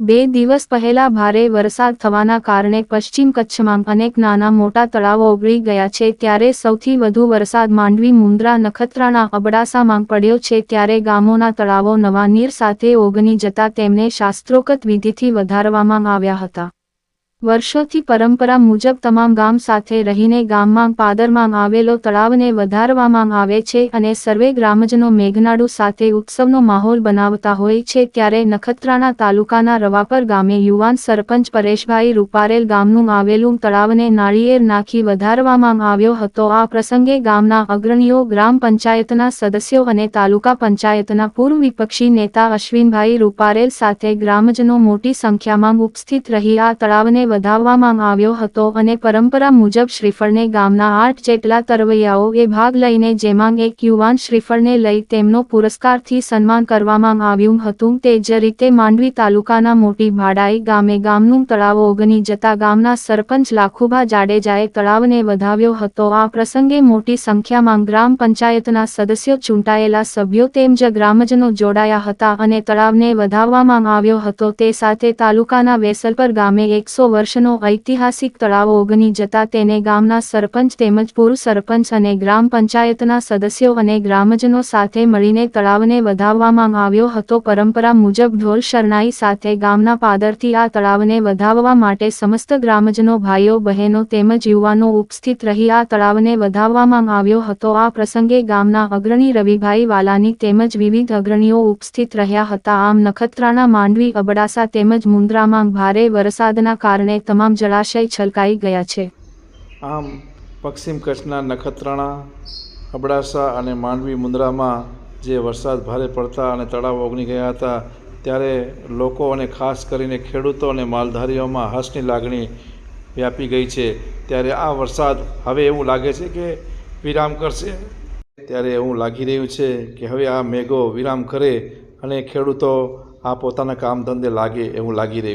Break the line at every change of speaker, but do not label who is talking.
બે દિવસ પહેલા ભારે વરસાદ થવાના કારણે પશ્ચિમ કચ્છમાં અનેક નાના મોટા તળાવો ઓગળી ગયા છે. ત્યારે સૌથી વધુ વરસાદ માંડવી મુન્દ્રા નખત્રાણા, અબડાસામાં પડ્યો છે. ત્યારે ગામોના તળાવો નવા નીર સાથે ઓગની જતા તેમને શાસ્ત્રોક્ત વિધિથી વધારવામાં આવ્યા હતા. વર્ષોથી પરંપરા મુજબ તમામ ગામ સાથે રહીને ગામમાં પાદરમાં આવેલો તળાવને વધારવામાં આવે છે અને સર્વે ગ્રામજનો મેઘનાડુ સાથે ઉત્સવનો માહોલ બનાવતા હોય છે ત્યારે નખત્રાણા તાલુકાના રવાપર ગામે યુવાન સરપંચ પરેશભાઈ રૂપારેલ ગામનું આવેલું તળાવને નાળિયેર નાખી વધારવામાં આવ્યો હતો. આ પ્રસંગે ગામના અગ્રણીઓ, ગ્રામ પંચાયતના સદસ્યો અને તાલુકા પંચાયતના પૂર્વ વિપક્ષી નેતા અશ્વિનભાઈ રૂપારેલ સાથે ગ્રામજનો મોટી સંખ્યામાં ઉપસ્થિત રહી આ તળાવને વધાવવામાં આવ્યો હતો અને પરંપરા મુજબ શ્રીફળને ગામના આઠ જેટલા તરવૈયાઓએ ભાગ લઈને જેમાં એક યુવાન શ્રીફળને લઈ તેમનો પુરસ્કારથી સન્માન કરવામાં આવ્યું હતું તે જ રીતે માંડવી તાલુકાના મોટી ભાડાઈ ગામે ગામનું તળાવ ઓગની જતા ગામના સરપંચ લાખુભા જાડેજાએ તળાવને વધાવ્યો હતો. આ પ્રસંગે મોટી સંખ્યામાં ગ્રામ પંચાયતના સદસ્યો ચૂંટાયેલા સભ્યો તેમજ ગ્રામજનો જોડાયા હતા અને તળાવને વધાવવામાં આવ્યો હતો. તે સાથે તાલુકાના વેસલપર ગામે એકસો વર્ષનો ઐતિહાસિક તળાવ ઓગની જતા તેને ગામના સરપંચ તેમજ પૂર્વ સરપંચ અને ગ્રામ પંચાયતના સદસ્યો અને ગ્રામજનો સાથે મળીને તળાવને વધાવવામાં આવ્યો હતો. પરંપરા મુજબ ઢોલ શરણાઈ સાથે ગામના પાદરથી આ તળાવને વધાવવા માટે સમસ્ત ગ્રામજનો, ભાઈઓ, બહેનો તેમજ યુવાનો ઉપસ્થિત રહી આ તળાવને વધાવવામાં આવ્યો હતો. આ પ્રસંગે ગામના અગ્રણી રવિભાઈ વાલાની તેમજ વિવિધ અગ્રણીઓ ઉપસ્થિત રહ્યા હતા. આમ નખત્રાણા, માંડવી, અબડાસા તેમજ મુન્દ્રામાં ભારે વરસાદના કારણે તમામ જળાશય છલકાઈ ગયા છે.
આમ પશ્ચિમ કચ્છના નખત્રાણા, અબડાસા અને માંડવી મુન્દ્રામાં જે વરસાદ ભારે પડતા અને તળાવ ઓગની ગયા હતા, ત્યારે લોકો અને ખાસ કરીને ખેડૂતો અને માલધારીઓમાં હર્ષની લાગણી વ્યાપી ગઈ છે. ત્યારે આ વરસાદ હવે એવું લાગે છે કે વિરામ કરશે? ત્યારે એવું લાગી રહ્યું છે કે હવે આ મેઘો વિરામ કરે અને ખેડૂતો આ પોતાના કામ ધંધે લાગે એવું લાગી રહ્યું